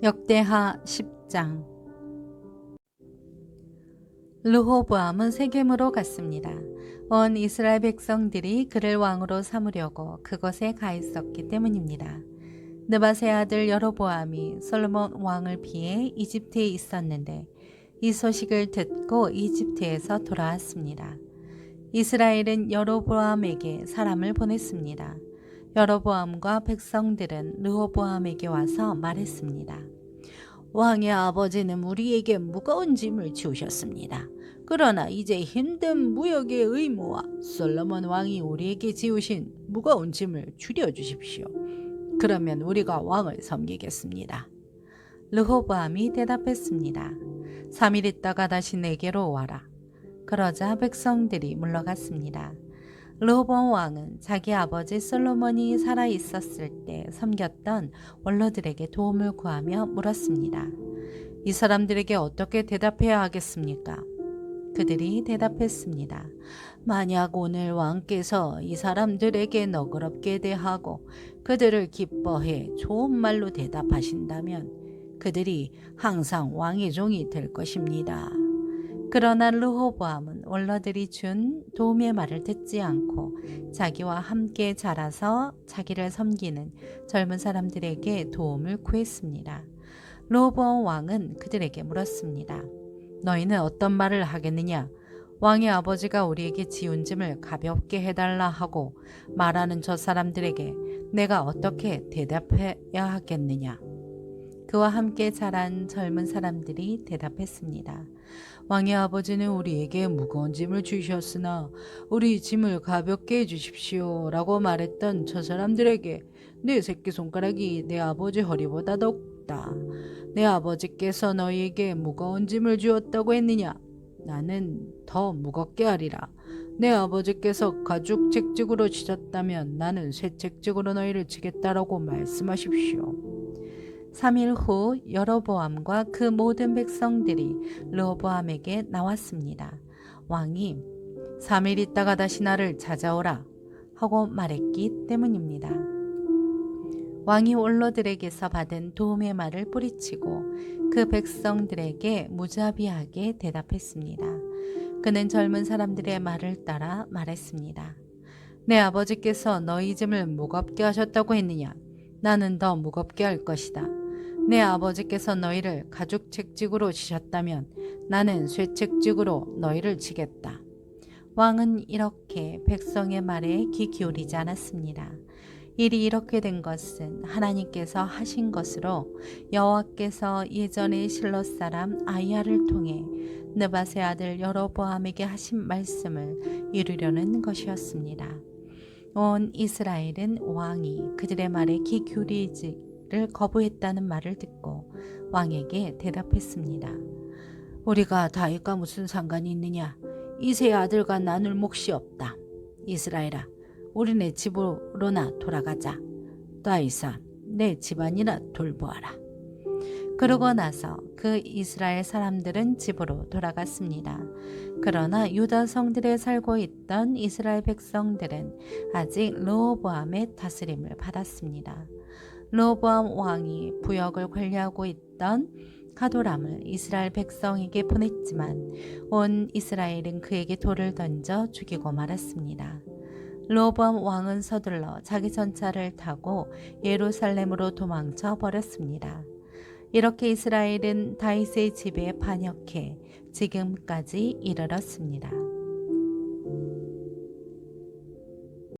역대하 10장 르호보암은 세겜으로 갔습니다. 온 이스라엘 백성들이 그를 왕으로 삼으려고 그곳에 가 있었기 때문입니다. 느바세 아들 여로보암이 솔로몬 왕을 피해 이집트에 있었는데 이 소식을 듣고 이집트에서 돌아왔습니다. 이스라엘은 여로보암에게 사람을 보냈습니다. 여로보암과 백성들은 르호보암에게 와서 말했습니다. 왕의 아버지는 우리에게 무거운 짐을 지우셨습니다. 그러나 이제 힘든 무역의 의무와 솔로몬 왕이 우리에게 지우신 무거운 짐을 줄여 주십시오. 그러면 우리가 왕을 섬기겠습니다. 르호보암이 대답했습니다. 3일 있다가 다시 내게로 와라. 그러자 백성들이 물러갔습니다. 르호보암 왕은 자기 아버지 솔로몬이 살아 있었을 때 섬겼던 원로들에게 도움을 구하며 물었습니다. 이 사람들에게 어떻게 대답해야 하겠습니까? 그들이 대답했습니다. 만약 오늘 왕께서 이 사람들에게 너그럽게 대하고 그들을 기뻐해 좋은 말로 대답하신다면 그들이 항상 왕의 종이 될 것입니다. 그러나 르호보암은 원로들이 준 도움의 말을 듣지 않고 자기와 함께 자라서 자기를 섬기는 젊은 사람들에게 도움을 구했습니다. 르호보암 왕은 그들에게 물었습니다. 너희는 어떤 말을 하겠느냐? 왕의 아버지가 우리에게 지운 짐을 가볍게 해달라 하고 말하는 저 사람들에게 내가 어떻게 대답해야 하겠느냐? 그와 함께 자란 젊은 사람들이 대답했습니다. 왕의 아버지는 우리에게 무거운 짐을 주셨으나 우리 짐을 가볍게 해주십시오 라고 말했던 저 사람들에게 내 새끼손가락이 내 아버지 허리보다 높다. 내 아버지께서 너희에게 무거운 짐을 주었다고 했느냐? 나는 더 무겁게 하리라. 내 아버지께서 가죽 책직으로 치셨다면 나는 새 책직으로 너희를 치겠다라고 말씀하십시오. 3일 후 여로보암과 그 모든 백성들이 르호보암에게 나왔습니다. 왕이 3일 있다가 다시 나를 찾아오라 하고 말했기 때문입니다. 왕이 원로들에게서 받은 도움의 말을 뿌리치고 그 백성들에게 무자비하게 대답했습니다. 그는 젊은 사람들의 말을 따라 말했습니다. 내 아버지께서 너희 짐을 무겁게 하셨다고 했느냐? 나는 더 무겁게 할 것이다. 내 아버지께서 너희를 가죽 책직으로 치셨다면 나는 쇠 책직으로 너희를 치겠다. 왕은 이렇게 백성의 말에 귀 기울이지 않았습니다. 일이 이렇게 된 것은 하나님께서 하신 것으로 여호와께서 예전에 실로 사람 아이야를 통해 느바세 아들 여로보암에게 하신 말씀을 이루려는 것이었습니다. 온 이스라엘은 왕이 그들의 말에 귀 기울이지 를 거부했다는 말을 듣고 왕에게 대답했습니다. 우리가 다윗과 무슨 상관이 있느냐? 이세의 아들과 나눌 몫이 없다. 이스라엘아, 우리네 집으로나 돌아가자. 다윗아, 내 집안이나 돌보아라. 그러고 나서 그 이스라엘 사람들은 집으로 돌아갔습니다. 그러나 유다 성들에 살고 있던 이스라엘 백성들은 아직 르호보암의 다스림을 받았습니다. 르호보암 왕이 부역을 관리하고 있던 가도람을 이스라엘 백성에게 보냈지만 온 이스라엘은 그에게 돌을 던져 죽이고 말았습니다. 르호보암 왕은 서둘러 자기 전차를 타고 예루살렘으로 도망쳐 버렸습니다. 이렇게 이스라엘은 다윗의 집에 반역해 지금까지 이르렀습니다.